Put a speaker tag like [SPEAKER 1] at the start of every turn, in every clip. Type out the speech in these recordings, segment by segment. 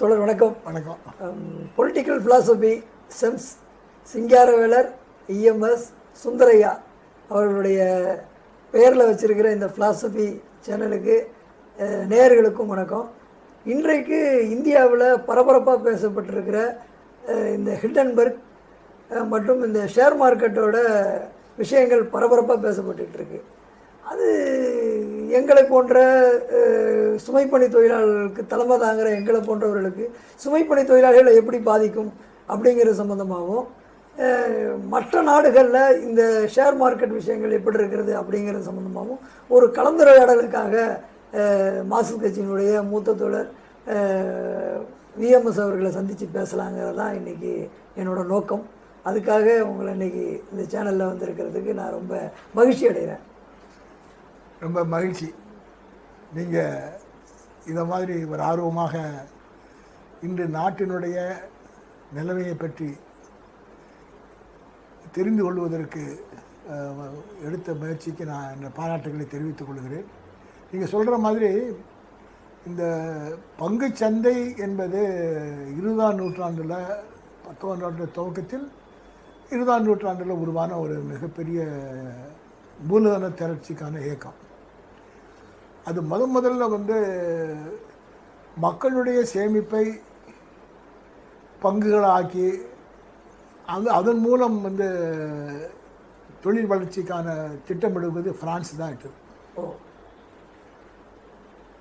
[SPEAKER 1] தோழர் வணக்கம்.
[SPEAKER 2] வணக்கம்.
[SPEAKER 1] பொலிட்டிக்கல் philosophy செம்ஸ் சிங்காரவேலர் இஎம்எஸ் சுந்தரையா அவர்களுடைய பெயரில் வச்சிருக்கிற இந்த philosophy சேனலுக்கு நேயர்களுக்கும் வணக்கம். இன்றைக்கு இந்தியாவில் பரபரப்பாக பேசப்பட்டிருக்கிற இந்த ஹிண்டன்பர்க் மற்றும் இந்த ஷேர் மார்க்கெட்டோட விஷயங்கள் பரபரப்பாக பேசப்பட்டுட்டு இருக்கு. அது எங்களை போன்ற சுமைப்பணி தொழிலாளர்களுக்கு தலைமை தாங்குகிற எங்களை போன்றவர்களுக்கு சுமைப்பணி தொழிலாளர்களை எப்படி பாதிக்கும் அப்படிங்கிற சம்மந்தமாகவும் மற்ற நாடுகளில் இந்த ஷேர் மார்க்கெட் விஷயங்கள் எப்படி இருக்கிறது அப்படிங்கிறது சம்மந்தமாகவும் ஒரு கலந்துரையாடலுக்காக மாசு மார்க்சிஸ்ட் கட்சியினுடைய மூத்த தோழர் விஎம்எஸ் அவர்களை சந்தித்து பேசலாங்கிறது தான் இன்றைக்கி என்னோடய நோக்கம். அதுக்காக உங்களை இன்னைக்கு இந்த சேனலில் வந்திருக்கிறதுக்கு நான் ரொம்ப மகிழ்ச்சி அடைகிறேன்.
[SPEAKER 2] ரொம்ப மகிழ்ச்சி. நீங்கள் இதை மாதிரி ஒரு ஆர்வமாக இன்று நாட்டினுடைய நிலைமையை பற்றி தெரிந்து கொள்வதற்கு எடுத்த முயற்சிக்கு நான் இந்த பாராட்டுகளை தெரிவித்துக் கொள்கிறேன். நீங்கள் சொல்கிற மாதிரி இந்த பங்குச் சந்தை என்பது இருபதாம் நூற்றாண்டில் பத்தொன்பதாம் நூற்றாண்டு துவக்கத்தில் இருபதாம் நூற்றாண்டில் உருவான ஒரு மிகப்பெரிய மூலதன திரட்சிக்கான இயக்கம். அது முத முதல்ல வந்து மக்களுடைய சேமிப்பை பங்குகளாக்கி அது அதன் மூலம் வந்து தொழில் வளர்ச்சிக்கான திட்டமிடுவது பிரான்ஸ் தான் இட்டு.
[SPEAKER 1] ஓ.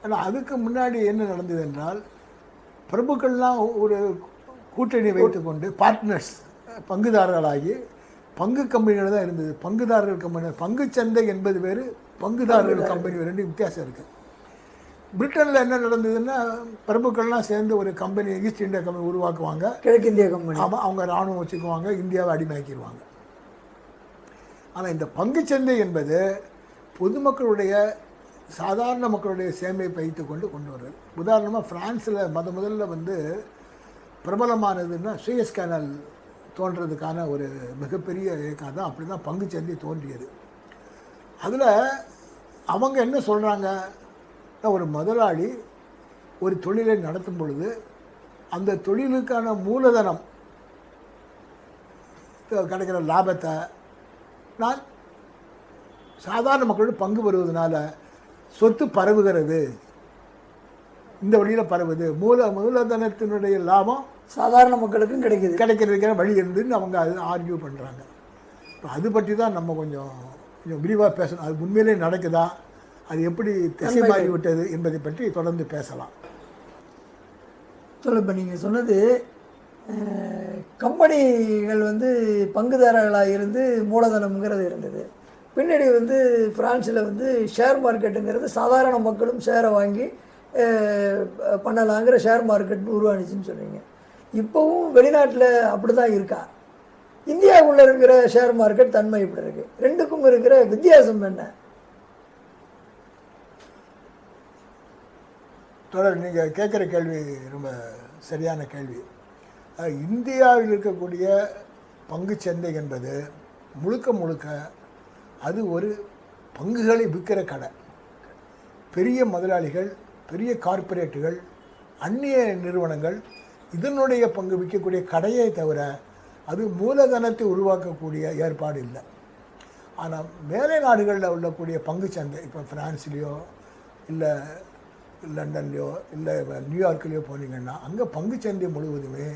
[SPEAKER 2] ஆனால் அதுக்கு முன்னாடி என்ன நடந்தது என்றால் பிரபுக்கள்லாம் ஒரு கூட்டணி வைத்துக்கொண்டு பார்ட்னர்ஸ் பங்குதாரர்களாகி பங்கு கம்பெனிகள் தான் இருந்தது. பங்குதாரர்கள் கம்பெனி பங்குச் சந்தை என்பது வேறு பங்குதாரர்கள் கம்பெனி ரெண்டு வித்தியாசம் இருக்குது பிரிட்டனில் என்ன நடந்ததுன்னா பிரபுக்கள்லாம் சேர்ந்து ஒரு கம்பெனி ஈஸ்ட் இந்தியா கம்பெனி உருவாக்குவாங்க.
[SPEAKER 1] கிழக்கிந்திய கம்பெனி.
[SPEAKER 2] ஆமாம் அவங்க இராணுவம் வச்சுக்குவாங்க இந்தியாவை அடிமையாக்கிடுவாங்க ஆனால் இந்த பங்குச்சந்தை என்பது பொதுமக்களுடைய சாதாரண மக்களுடைய சேமிப்பை வைத்து கொண்டு கொண்டு வருது. உதாரணமாக ஃப்ரான்ஸில் முத முதல்ல வந்து பிரபலமானதுன்னா சுயஸ் கேனல் தோன்றதுக்கான ஒரு மிகப்பெரிய இயக்கம் தான் அப்படி தான் பங்குச்சந்தை தோன்றியது. அதில் அவங்க என்ன சொல்கிறாங்க ஒரு முதலாளி ஒரு தொழிலை நடத்தும் பொழுது அந்த தொழிலுக்கான மூலதனம் கிடைக்கிற லாபத்தை நான் சாதாரண மக்களோட பங்கு பெறுவதனால சொத்து பரவுகிறது. இந்த வழியில் பரவுது. மூல மூலதனத்தினுடைய லாபம்
[SPEAKER 1] சாதாரண மக்களுக்கும் கிடைக்குது.
[SPEAKER 2] கிடைக்கிறதுக்கான வழி இருந்துன்னு அவங்க அது ஆர்கியூ பண்ணுறாங்க இப்போ அது பற்றி தான் நம்ம கொஞ்சம் கொஞ்சம் விரிவாக பேசணும். அது உண்மையிலே நடக்குதா? அது எப்படி திசை மாறி விட்டது என்பதை பற்றி தொடர்ந்து பேசலாம்.
[SPEAKER 1] சொல்ல இப்போ நீங்கள் சொன்னது கம்பெனிகள் வந்து பங்குதாரர்களாக இருந்து மூலதனம்ங்கிறது இருந்தது. பின்னாடி வந்து பிரான்ஸில் வந்து ஷேர் மார்க்கெட்டுங்கிறது சாதாரண மக்களும் ஷேரை வாங்கி பண்ணலாங்கிற ஷேர் மார்க்கெட் உருவானுச்சுன்னு சொன்னீங்க இப்போவும் வெளிநாட்டில் அப்படி தான் இருக்கா? இந்தியாவுக்குள்ளே இருக்கிற ஷேர் மார்க்கெட் தன்மை இப்படி இருக்குது ரெண்டுக்கும் இருக்கிற வித்தியாசம் என்ன?
[SPEAKER 2] தொடர் நீங்கள் கேட்குற கேள்வி ரொம்ப சரியான கேள்வி. இந்தியாவில் இருக்கக்கூடிய பங்கு சந்தை என்பது முழுக்க முழுக்க அது ஒரு பங்குகளை விற்கிற கடை. பெரிய முதலாளிகள் பெரிய கார்ப்பரேட்டுகள் அந்நிய நிறுவனங்கள் இதனுடைய பங்கு விற்கக்கூடிய கடையை தவிர அது மூலதனத்தை உருவாக்கக்கூடிய ஏற்பாடு இல்லை. ஆனால் மேலை நாடுகளில் உள்ளக்கூடிய பங்கு சந்தை இப்போ ஃப்ரான்ஸ்லேயோ இல்லை லண்டன்லேயோ இல்லை நியூயார்க்லேயோ போனீங்கன்னா அங்கே பங்குச்சந்தை முழுவதுமே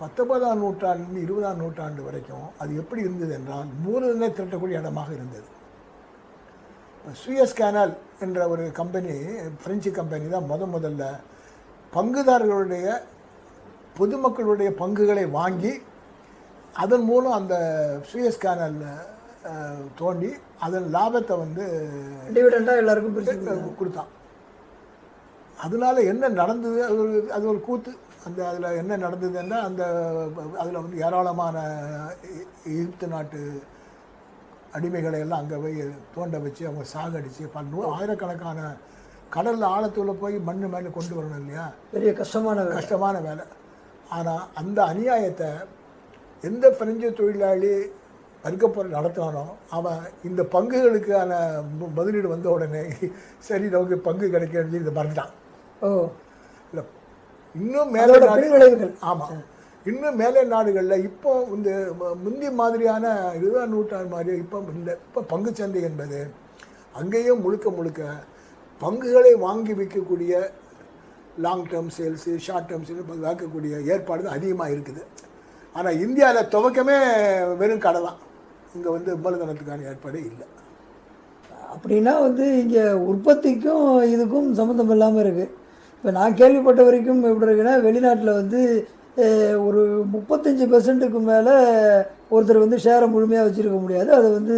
[SPEAKER 2] பத்தொன்பதாம் நூற்றாண்டு இருபதாம் நூற்றாண்டு வரைக்கும் அது எப்படி இருந்தது என்றால் மூலதனை திரட்டக்கூடிய இடமாக இருந்தது. இப்போ சுயஸ் கேனல் என்ற ஒரு கம்பெனி ஃப்ரெஞ்சு கம்பெனி தான் முத முதல்ல பங்குதாரர்களுடைய பொதுமக்களுடைய பங்குகளை வாங்கி அதன் மூலம் அந்த சுயஸ் கேனல் தோண்டி அதன் லாபத்தை வந்து
[SPEAKER 1] டிவிடெண்டாக எல்லாருக்கும்
[SPEAKER 2] கொடுத்தான். அதனால என்ன நடந்தது? அது ஒரு அது ஒரு கூத்து. அந்த அதில் என்ன நடந்ததுன்னா அந்த அதில் வந்து ஏராளமான எகிப்து நாட்டு அடிமைகளை எல்லாம் அங்கே போய் தோண்ட வச்சு அவங்க சாகடிச்சு பல ஆயிரக்கணக்கான கடலில் ஆழத்துல போய் மண்ணு மேலே கொண்டு வரணும் இல்லையா?
[SPEAKER 1] பெரிய கஷ்டமான
[SPEAKER 2] கஷ்டமான வேலை. ஆனால் அந்த அநியாயத்தை எந்த பிரெஞ்சு தொழிலாளி வர்க்கப்பொருள் நடத்தினானோ அவன் இந்த பங்குகளுக்கான முதலீடு வந்த உடனே சரி நமக்கு பங்கு கிடைக்கிறது இதை மறந்துட்டான்.
[SPEAKER 1] ஓ.
[SPEAKER 2] இல்லை இன்னும் மேலே
[SPEAKER 1] பின்விளைவுகள்
[SPEAKER 2] ஆமாம் இன்னும் மேலை நாடுகளில் இப்போ இந்த முந்தி மாதிரியான இருபதாம் நூற்றாண்டு மாதிரி இப்போ இல்லை இப்போ பங்குச்சந்தை என்பது அங்கேயும் முழுக்க முழுக்க பங்குகளை வாங்கி விற்கக்கூடிய long term sales short term sales வாங்கக்கூடிய ஏற்பாடு தான் அதிகமாக இருக்குது. ஆனால் இந்தியாவில் துவக்கமே வெறும் கடை தான். இங்கே வந்து மூலதனத்துக்கான ஏற்பாடே இல்லை.
[SPEAKER 1] அப்படின்னா வந்து இங்கே உற்பத்திக்கும் இதுக்கும் சம்மந்தம் இல்லாமல் இருக்குது இப்போ நான் கேள்விப்பட்ட வரைக்கும் எப்படி இருக்குன்னா வெளிநாட்டில் வந்து ஒரு முப்பத்தஞ்சு பெர்சன்ட்டுக்கு மேலே ஒருத்தர் வந்து ஷேரை முழுமையாக வச்சுருக்க முடியாது. அதை வந்து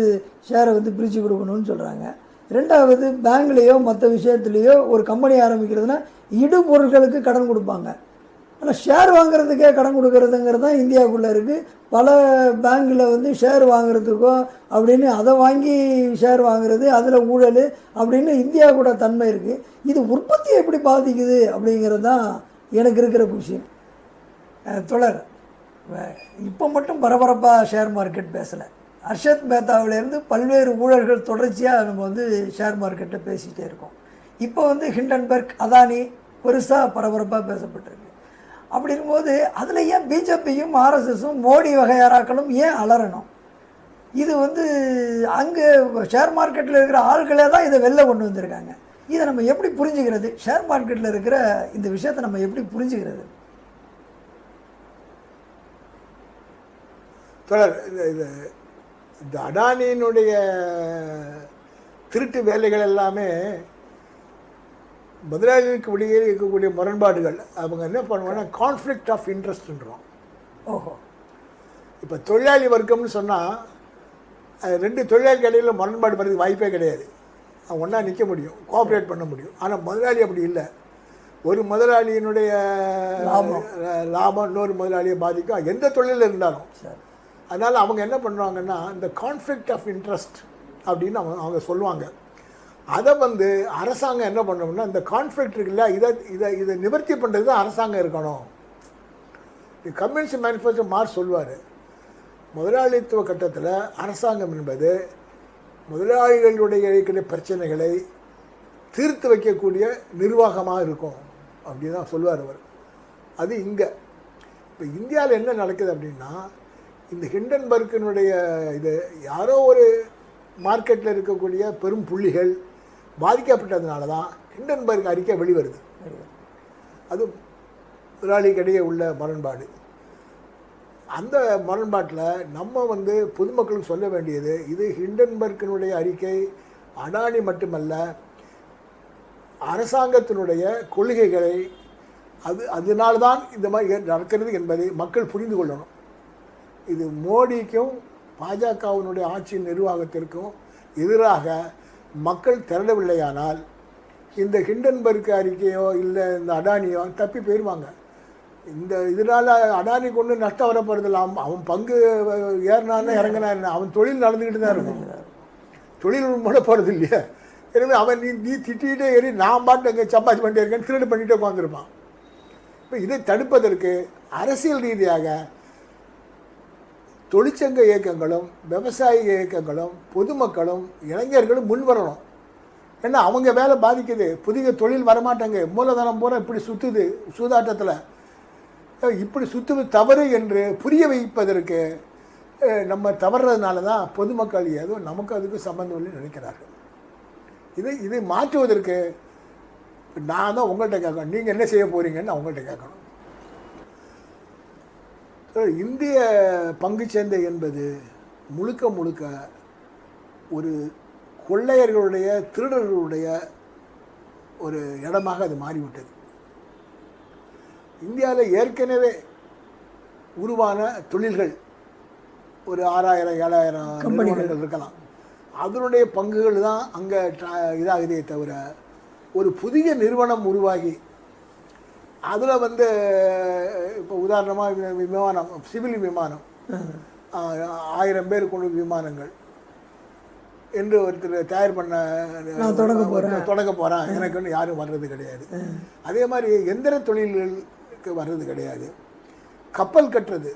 [SPEAKER 1] ஷேரை வந்து பிரித்து கொடுக்கணும்னு சொல்கிறாங்க ரெண்டாவது பேங்க்லேயோ மற்ற விஷயத்துலேயோ ஒரு கம்பெனி ஆரம்பிக்கிறதுனா இடு பொருட்களுக்கு கடன் கொடுப்பாங்க. ஆனால் ஷேர் வாங்குறதுக்கே கடன் கொடுக்கறதுங்கிறது தான் இந்தியாவுக்குள்ளே இருக்குது பல பேங்க்கில் வந்து ஷேர் வாங்குறதுக்கோ அப்படின்னு அதை வாங்கி ஷேர் வாங்குறது அதில் ஊழல் அப்படின்னு இந்தியா கூட தன்மை இருக்குது இது உற்பத்தியை எப்படி பாதிக்குது அப்படிங்கிறது தான் எனக்கு இருக்கிற விஷயம் தொடர். இப்போ மட்டும் பரபரப்பாக ஷேர் மார்க்கெட் பேசலை. அர்ஷத் மேத்தாவிலேருந்து பல்வேறு ஊழல்கள் தொடர்ச்சியாக நம்ம வந்து ஷேர் மார்க்கெட்டை பேசிகிட்டே இருக்கோம். இப்போ வந்து ஹிண்டன்பர்க் அதானி பெருசாக பரபரப்பாக பேசப்பட்டிருக்கு. அப்படி இருக்கும்போது அதில் ஏன் பிஜேபியும் ஆர்எஸ்எஸும் மோடி வகையாராக்களும் ஏன் அலறணும்? இது வந்து அங்கே ஷேர் மார்க்கெட்டில் இருக்கிற ஆள்களே தான் இதை வெளில கொண்டு வந்திருக்காங்க. இதை நம்ம எப்படி புரிஞ்சுக்கிறது? ஷேர் மார்க்கெட்டில் இருக்கிற இந்த விஷயத்தை நம்ம எப்படி புரிஞ்சுக்கிறது?
[SPEAKER 2] தொடர் இது இது இந்த அடானியினுடைய திருட்டு வேலைகள் எல்லாமே முதலாளிகளுக்கு வெளியே இருக்கக்கூடிய முரண்பாடுகள். அவங்க என்ன பண்ணுவாங்கன்னா கான்ஃப்ளிக்ட் ஆஃப் இன்ட்ரெஸ்ட்ன்றோம்
[SPEAKER 1] ஓஹோ.
[SPEAKER 2] இப்போ தொழிலாளி வர்க்கம்னு சொன்னால் ரெண்டு தொழிலாளிக்கு இடையில முரண்பாடு வர்றதுக்கு வாய்ப்பே கிடையாது. அவன் ஒன்றா நிற்க முடியும் கோஆப்ரேட் பண்ண முடியும். ஆனால் முதலாளி அப்படி இல்லை. ஒரு முதலாளியினுடைய
[SPEAKER 1] லாபம்.
[SPEAKER 2] லாபம் இன்னொரு முதலாளியை பாதிக்கும். எந்த தொழிலில் இருந்தாலும்.
[SPEAKER 1] சரி.
[SPEAKER 2] அதனால் அவங்க என்ன பண்ணுவாங்கன்னா இந்த கான்ஃப்ளிக்ட் ஆஃப் இன்ட்ரெஸ்ட் அப்படின்னு அவங்க அவங்க சொல்லுவாங்க. அதை வந்து அரசாங்கம் என்ன பண்ணணும்னா இந்த கான்ஃப்ளிக்ட் இருக்குல்ல இதை இதை இதை நிவர்த்தி பண்ணுறது தான் அரசாங்கம் இருக்கணும். கம்யூனிஸ்ட் மேனிஃபெஸ்டோ மார்க் சொல்லுவார் முதலாளித்துவ கட்டத்தில் அரசாங்கம் என்பது முதலாளிகளுடைய இருக்கிற பிரச்சனைகளை தீர்த்து வைக்கக்கூடிய நிர்வாகமாக இருக்கும். அப்படின்னு தான் சொல்லுவார் அவர். அது இங்கே. இப்போ இந்தியாவில் என்ன நடக்குது அப்படின்னா இந்த ஹிண்டன்பர்க்கினுடைய இது யாரோ ஒரு மார்க்கெட்டில் இருக்கக்கூடிய பெரும் புள்ளிகள் பாதிக்கப்பட்டதுனால தான் ஹிண்டன்பர்க் அறிக்கை வெளிவருது. அது முதலாளிக்கிடையே உள்ள முரண்பாடு. அந்த முரண்பாட்டில் நம்ம வந்து பொதுமக்களுக்கு சொல்ல வேண்டியது இது ஹிண்டன்பர்க்கினுடைய அறிக்கை அடானி மட்டுமல்ல அரசாங்கத்தினுடைய கொள்கைகளை அது அதனால்தான் இந்த மாதிரி நடக்கிறது என்பதை மக்கள் புரிந்து கொள்ளணும். இது மோடிக்கும் பாஜகவினுடைய ஆட்சி நிர்வாகத்திற்கும் எதிராக மக்கள் திரளவில்லையானால் இந்த ஹிண்டன்பர்க் அறிக்கையோ இல்லை இந்த அடானியோ தப்பி போயிடுவாங்க இந்த இதனால் அடானி கொண்டு நஷ்டம் வரப்படுறதில்ல அவன் அவன் பங்கு ஏறினான்னு இறங்கினா என்ன? அவன் தொழில் நடந்துக்கிட்டு தான் இருக்கும். தொழில் மூட போகிறது இல்லையா. எனவே அவன் நீ நீ திட்டிகிட்டே ஏறி நான் பாட்டு அங்கே சம்பாதி பண்ணிட்டே இருக்கேன் திருடு பண்ணிகிட்டே உட்காந்துருப்பான் இப்போ இதை தடுப்பதற்கு அரசியல் ரீதியாக தொழிற்சங்க இயக்கங்களும் விவசாய இயக்கங்களும் பொதுமக்களும் இளைஞர்களும் முன்வரணும். ஏன்னா அவங்க வேலை பாதிக்குது. புதிய தொழில் வரமாட்டாங்க மூலதனம் பூரா இப்படி சுற்றுது சூதாட்டத்தில். இப்படி சுற்றுவது தவறு என்று புரிய வைப்பதற்கு நம்ம தவறுறதுனால தான் பொதுமக்கள் ஏதோ நமக்கு அதுக்கு சம்பந்தம் இல்லைன்னு நினைக்கிறார்கள். இது இதை மாற்றுவதற்கு நான் தான் உங்கள்கிட்ட கேட்கணும். நீங்கள் என்ன செய்ய போகிறீங்கன்னு நான் உங்கள்கிட்ட கேட்கணும். இந்திய பங்குச்சந்தை என்பது முழுக்க முழுக்க ஒரு கொள்ளையர்களுடைய திருடர்களுடைய ஒரு இடமாக அது மாறிவிட்டது. இந்தியாவில் ஏற்கனவே உருவான தொழில்கள் ஒரு ஆறாயிரம் ஏழாயிரம் நிறுவனங்கள் இருக்கலாம். அதனுடைய பங்குகள் தான் அங்கே இதாகுதே தவிர ஒரு புதிய நிறுவனம் உருவாகி அதில் வந்து இப்போ உதாரணமாக விமானம் சிவில் விமானம். ஆயிரம் பேர் கொண்ட விமானங்கள். என்று ஒருத்தர் தயார் பண்ண
[SPEAKER 1] நான் தொடங்க போறேன்.
[SPEAKER 2] தொடங்க போகிறேன் எனக்கு வந்து யாரும் வர்றது கிடையாது. அதே மாதிரி எந்திர தொழில்களுக்கு வர்றது கிடையாது. கப்பல் கட்டுறது.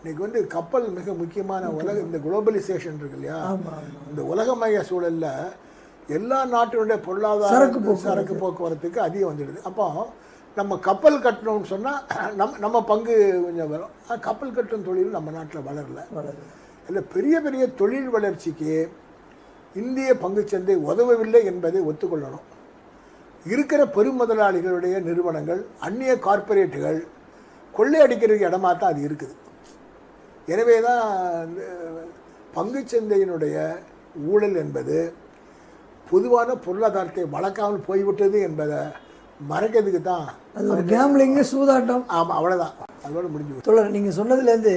[SPEAKER 2] இன்னைக்கு வந்து கப்பல் மிக முக்கியமான உலக இந்த குளோபலைசேஷன் இருக்கு இல்லையா? இந்த உலகமய சூழல்ல எல்லா நாட்டினுடைய பொருளாதார.
[SPEAKER 1] சரக்கு
[SPEAKER 2] போக்குவரத்துக்கு அதிகம் வந்துடுது. அப்போ நம்ம கப்பல் கட்டணும்னு சொன்னால் நம்ம நம்ம பங்கு கொஞ்சம் வரும். கப்பல் கட்டும் தொழில் நம்ம நாட்டில் வளரல.
[SPEAKER 1] வளருது
[SPEAKER 2] இல்லை பெரிய பெரிய தொழில் வளர்ச்சிக்கு இந்திய பங்குச்சந்தை உதவவில்லை என்பதை ஒத்துக்கொள்ளணும். இருக்கிற பெருமுதலாளிகளுடைய நிறுவனங்கள் அந்நிய கார்ப்பரேட்டுகள் கொள்ளையடிக்கிறதுக்கு இடமா தான் அது இருக்குது. எனவே தான் பங்குச்சந்தையினுடைய ஊழல் என்பது பொதுவான பொருளாதாரத்தை வளர்க்காமல் போய்விட்டது என்பதை மறைக்கிறதுக்கு தான்
[SPEAKER 1] அது ஒரு கேம்லிங்கு சூதாட்டம்.
[SPEAKER 2] ஆமாம் அவ்வளோதான் அதோட முடிஞ்சு.
[SPEAKER 1] தொடர் நீங்கள் சொன்னதுலேருந்து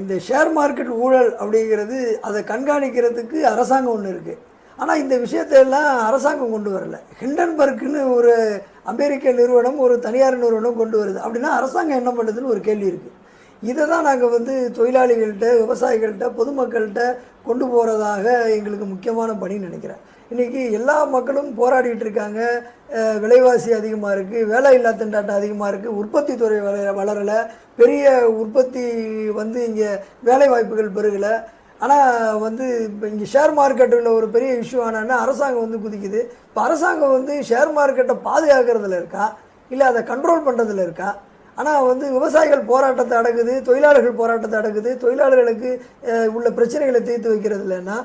[SPEAKER 1] இந்த ஷேர் மார்க்கெட் ஊழல் அப்படிங்கிறது அதை கண்காணிக்கிறதுக்கு அரசாங்கம் ஒன்று இருக்குது ஆனால் இந்த விஷயத்தை எல்லாம் அரசாங்கம் கொண்டு வரல. ஹிண்டன்பர்க்னு ஒரு அமெரிக்க நிறுவனம் ஒரு தனியார் நிறுவனம் கொண்டு வருது. அப்படின்னா அரசாங்கம் என்ன பண்ணுதுன்னு ஒரு கேள்வி இருக்குது இதை தான் நாங்கள் வந்து தொழிலாளிகள்கிட்ட விவசாயிகள்கிட்ட பொதுமக்கள்கிட்ட கொண்டு போகிறதாக எங்களுக்கு முக்கியமான பணின்னு நினைக்கிறேன். இன்றைக்கி எல்லா மக்களும் போராடிட்டு இருக்காங்க. விலைவாசி அதிகமாக இருக்குது வேலை இல்லா திண்டாட்டம் அதிகமாக இருக்குது உற்பத்தி துறை வளர வளரலை. பெரிய உற்பத்தி வந்து இங்கே வேலை வாய்ப்புகள் பெருகலை. ஆனால் வந்து இப்போ இங்கே ஷேர் மார்க்கெட்டில் ஒரு பெரிய இஷ்யூ ஆனான்னா அரசாங்கம் வந்து குதிக்குது. இப்போ அரசாங்கம் வந்து ஷேர் மார்க்கெட்டை பாதுகாக்கிறதுல இருக்கா? இல்லை அதை கண்ட்ரோல் பண்ணுறதுல இருக்கா? ஆனால் வந்து விவசாயிகள் போராட்டத்தை அடக்குது தொழிலாளர்கள் போராட்டத்தை அடக்குது தொழிலாளர்களுக்கு உள்ள பிரச்சனைகளை தீர்த்து வைக்கிறது இல்லைன்னா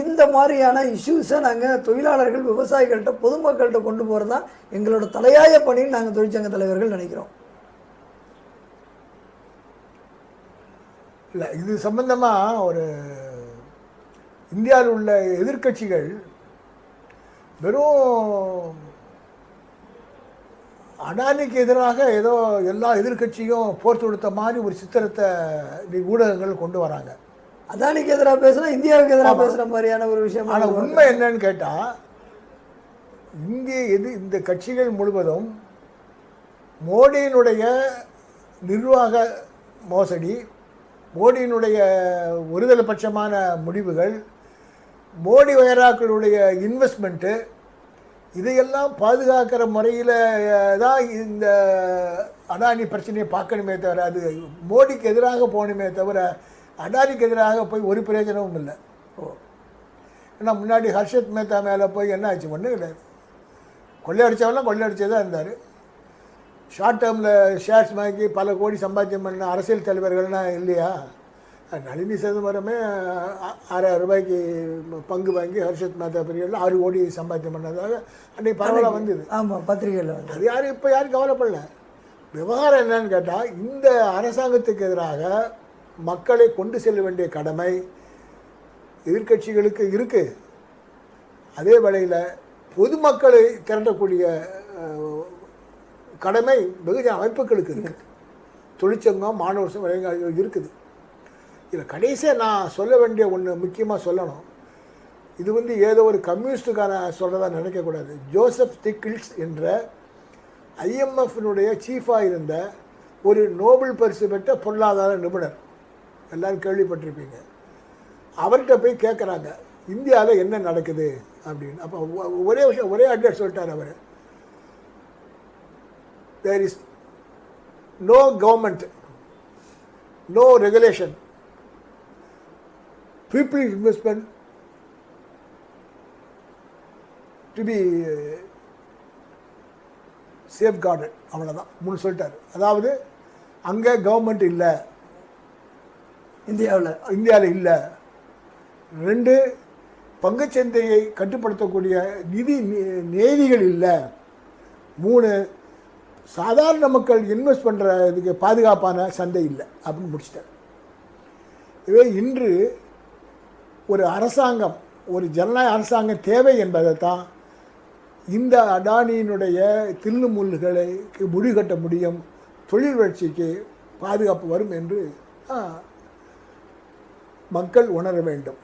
[SPEAKER 1] இந்த மாதிரியான இஷ்யூஸை நாங்கள் தொழிலாளர்கள் விவசாயிகள்கிட்ட பொதுமக்கள்கிட்ட கொண்டு போகிறது தான் எங்களோட தலையாய பணின்னு நாங்கள் தொழிற்சங்க தலைவர்கள் நினைக்கிறோம்.
[SPEAKER 2] இல்லை இது சம்பந்தமாக ஒரு இந்தியாவில் உள்ள எதிர்க்கட்சிகள் வெறும் அடானிக்கு எதிராக ஏதோ எல்லா எதிர்க்கட்சியும் போர் தொடுத்த மாதிரி ஒரு சித்திரத்தை ஊடகங்கள் கொண்டு வராங்க.
[SPEAKER 1] அதானிக்கு எதிராக பேசுனா இந்தியாவுக்கு எதிராக பேசுகிற மாதிரியான ஒரு விஷயம்
[SPEAKER 2] ஆனால் உண்மை என்னன்னு கேட்டால் இந்திய எது இந்த கட்சிகள் முழுவதும் மோடியினுடைய நிர்வாக மோசடி மோடியினுடைய ஒருதலை பட்சமான முடிவுகள் மோடி வயராக்களுடைய இன்வெஸ்ட்மெண்ட்டு இதையெல்லாம் பாதுகாக்கிற முறையில் தான் இந்த அடானி பிரச்சனையை பார்க்கணுமே தவிர அது மோடிக்கு எதிராக போகணுமே தவிர அடானிக்கு எதிராக போய் ஒரு பிரயோஜனமும் இல்லை.
[SPEAKER 1] ஓ.
[SPEAKER 2] ஏன்னா முன்னாடி ஹர்ஷத் மேத்தா மேலே போய் என்ன ஆச்சு? ஒன்றும் கிடையாது கொள்ளையடித்தவெல்லாம் கொள்ளையடிச்சே தான் இருந்தார். ஷார்ட் டேர்மில் ஷேர்ஸ் வாங்கி பல கோடி சம்பாத்தியம் பண்ண அரசியல் தலைவர்கள்னால் இல்லையா? நளினி சிதம்பரமே ஆறாயிரம் ரூபாய்க்கு பங்கு வாங்கி ஹர்ஷத் மேத்தா பெரியவர்கள் ஆறு கோடி சம்பாத்தியம் பண்ணதாக அன்றைக்கி பரவலாக வந்தது.
[SPEAKER 1] ஆமாம் பத்திரிகையில் வந்து
[SPEAKER 2] அது யாரும் இப்போ யாரும் கவலைப்படல. விவகாரம் என்னன்னு கேட்டால் இந்த அரசாங்கத்துக்கு எதிராக மக்களை கொண்டு செல்ல வேண்டிய கடமை எதிர்க்கட்சிகளுக்கு இருக்குது அதே வேளையில் பொதுமக்களை திரட்டக்கூடிய கடமை வெகுஜன அமைப்புகளுக்கு இருக்குது தொழிற்சங்கம் மாணவர் இருக்குது. இதில் கடைசியாக நான் சொல்ல வேண்டிய ஒன்று முக்கியமாக சொல்லணும். இது வந்து ஏதோ ஒரு கம்யூனிஸ்டுக்கான சொல்கிறதா நினைக்கக்கூடாது. ஜோசப் திக்கிள்ஸ் என்ற ஐஎம்எஃப்னுடைய சீஃபாக இருந்த ஒரு நோபல் பரிசு பெற்ற பொருளாதார நிபுணர். எல்லோரும் கேள்விப்பட்டிருப்பீங்க. அவர்கிட்ட போய் கேட்குறாங்க இந்தியாவில் என்ன நடக்குது? அப்படின்னு. அப்போ ஒரே விஷயம் ஒரே அட்ரஸ் சொல்லிட்டார் அவர். There is no government no regulation people investment to be safeguarded அவ்வளோதான் மூணு சொல்லிட்டாரு. அதாவது அங்கே கவர்மெண்ட் இல்லை.
[SPEAKER 1] இந்தியாவில்.
[SPEAKER 2] இந்தியாவில் இல்லை. ரெண்டு பங்குச்சந்தையை கட்டுப்படுத்தக்கூடிய நிதி நேதிகள் இல்லை. மூணு சாதாரண மக்கள் இன்வெஸ்ட் பண்ணுற இதுக்கு பாதுகாப்பான சந்தை இல்லை. அப்படின்னு முடிச்சிட்டார். இதுவே இன்று ஒரு அரசாங்கம் ஒரு ஜனநாயக அரசாங்கம் தேவை என்பதை தான் இந்த அடானியினுடைய தில்லு முள்ளுகளுக்கு முடிகட்ட முடியும் தொழில் வளர்ச்சிக்கு பாதுகாப்பு வரும் என்று மக்கள் உணர வேண்டும்.